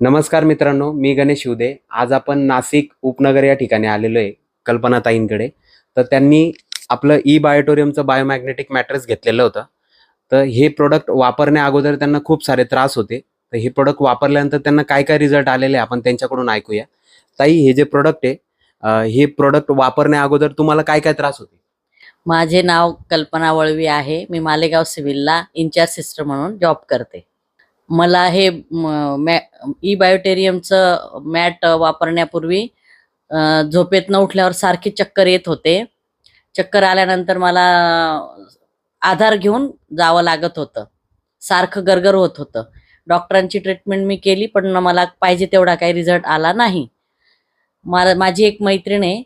नमस्कार मित्रांनो मी गणेश शिवदे. आज आपण नाशिक उपनगर या ठिकाणी आलेलो आहे कल्पनाताईंकडे. तर त्यांनी आपलं ई बायोटोरियमचं बायोमॅग्नेटिक मॅट्रेस घेतलेलं होतं. तर हे प्रोडक्ट वापरण्या अगोदर त्यांना खूप सारे त्रास होते. तर हे प्रोडक्ट वापरल्यानंतर त्यांना काय काय रिझल्ट आलेले आपण त्यांच्याकडून ऐकूया. ताई हे जे प्रोडक्ट आहे हे प्रोडक्ट वापरण्या अगोदर तुम्हाला काय काय त्रास होते? माझे नाव कल्पना वळवी आहे. मी मालेगाव सिव्हिलला इन्चार्ज सिस्टर म्हणून जॉब करते. मला हे म- मॅ ई बायोटेरियमचं मॅट वापरण्यापूर्वी झोपेतनं उठल्यावर सारखी चक्कर येत होते. चक्कर आल्यानंतर मला आधार घेऊन जावं लागत होतं. सारखं गरगर होत होतं. डॉक्टरांची ट्रीटमेंट मी केली पण मला पाहिजे तेवढा काही रिझल्ट आला नाही. मला माझी एक मैत्रीण आहे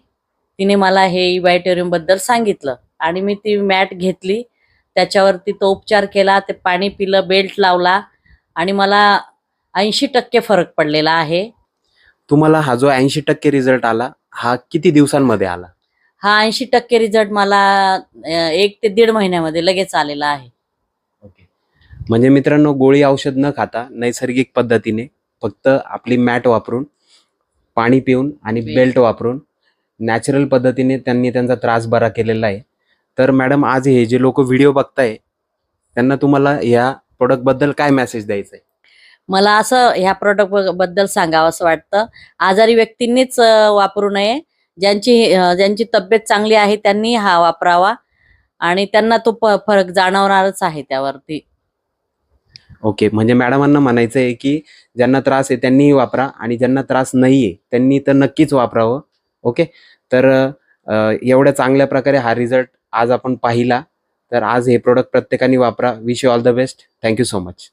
तिने मला हे ई बायोटेरियमबद्दल सांगितलं. आणि मी ती मॅट घेतली. त्याच्यावरती तो उपचार केला ते पाणी पिलं बेल्ट लावला. आणि मला ऐंशी टक्के फरक पडलेला आहे. तुम्हाला हा जो ऐंशी टक्के रिझल्ट आला हा किती दिवसांमध्ये आला? हा ऐंशी टक्के रिझल्ट मला अं, एक ते दीड महिन्यामध्ये लगेच आलेला आहे. ओके म्हणजे मित्रांनो गोळी औषध न खाता नैसर्गिक पद्धतीने फक्त आपली मॅट वापरून पाणी पिऊन आणि Belt. बेल्ट वापरून नॅचरल पद्धतीने त्यांनी त्यांचा त्रास बरा केलेला आहे. तर मॅडम आज हे जे लोक व्हिडिओ बघताय त्यांना तुम्हाला या प्रोडक्टबद्दल काय मेसेज द्यायचा आहे मला असं ह्या प्रोडक्टबद्दल सांगावं असं वाटतं. आजारी व्यक्तींनीच वापरू नये. ज्यांची ज्यांची तब्येत चांगली आहे त्यांनी हा वापरावा. आणि त्यांना तो फरक जाणवणारच आहे त्यावरती. ओके. म्हणजे मॅडमांना म्हणायचं आहे की ज्यांना त्रास आहे त्यांनीही वापरा आणि ज्यांना त्रास नाही आहे त्यांनी तर नक्कीच वापरावं. ओके? तर एवढ्या चांगल्या प्रकारे हा रिझल्ट आज आपण पाहिला. तर आज हे प्रोडक्ट प्रत्येकाने वापरा. Wish you all the best thank you so much